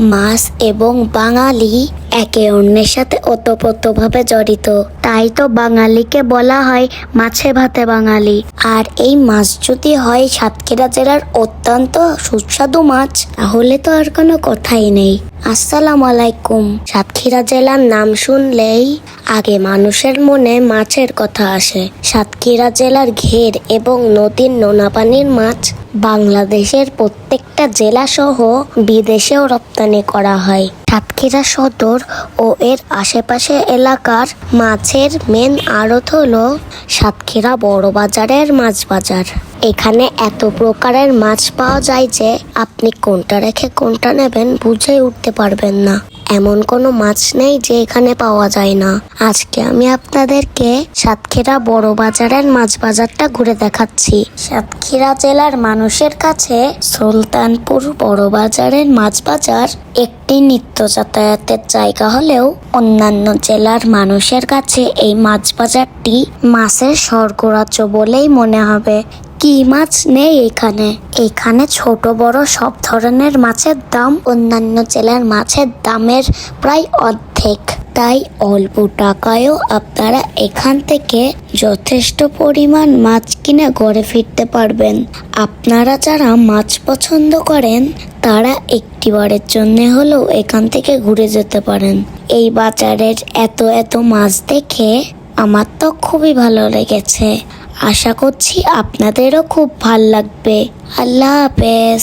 মাছ এবং বাঙালি একে অন্যের সাথে ওতপ্রোতভাবে জড়িত। তাই তো বাঙালিকে বলা হয় মাছে ভাতে বাঙালি। আর এই মাছ যদি হয় সাতক্ষীরা জেলার অত্যন্ত সুস্বাদু মাছ, তাহলে তো আর কোনো কথাই নেই। আসসালাম আলাইকুম। সাতক্ষীরা জেলার নাম শুনলেই আগে মানুষের মনে মাছের কথা আসে। সাতক্ষীরা জেলার ঘের এবং নদীর নোনা পানির মাছ বাংলাদেশের প্রত্যেকটা জেলা সহ বিদেশেও রপ্তানি করা হয়। সাতক্ষীরা সদর ও এর আশেপাশে এলাকার মাছের মেন আড়ত হলো সাতক্ষীরা বড় বাজারের মাছ বাজার। এখানে এত প্রকারের মাছ পাওয়া যায় যে আপনি কোনটা রেখে কোনটা নেবেন বুঝে উঠতে পারবেন না। এমন কোনো মাছ নেই যে এখানে পাওয়া যায় না। আজকে আমি আপনাদেরকে সাতক্ষীরা বড় বাজারের মাছ বাজারটা ঘুরে দেখাচ্ছি। সাতক্ষীরা জেলার মানুষের কাছে সুলতানপুর বড় বাজারের মাছ বাজার একটি নিত্য যাতায়াতের জায়গা হলেও অন্যান্য জেলার মানুষের কাছে এই মাছ বাজারটি মাছের স্বর্গরাজ্য বলেই মনে হবে। কি মাছ নেই এখানে? এখানে ছোট বড় সব ধরনের মাছের দাম, অন্যান্য জেলার মাছের দামের প্রায় অর্ধেক। তাই অল্প টাকায়ও আপনারা এখান থেকে যথেষ্ট পরিমাণ মাছ কিনে ঘরে ফিরতে পারবেন। আপনারা যারা মাছ পছন্দ করেন, তারা একটিবারের জন্য হলেও এখান থেকে ঘুরে যেতে পারেন। এই বাজারের এত এত মাছ দেখে আমার তো খুবই ভালো লেগেছে। আশা করছি আপনাদেরও খুব ভালো লাগবে। আল্লাহ হাফেজ।